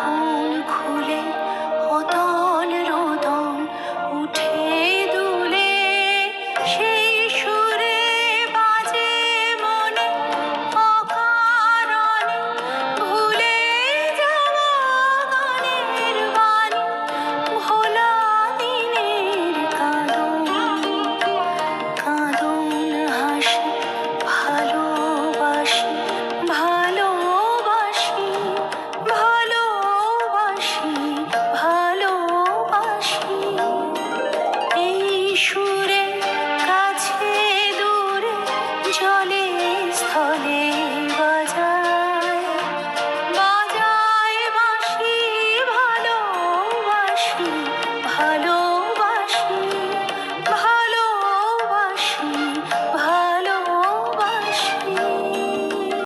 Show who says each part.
Speaker 1: ফুল খুলে honey.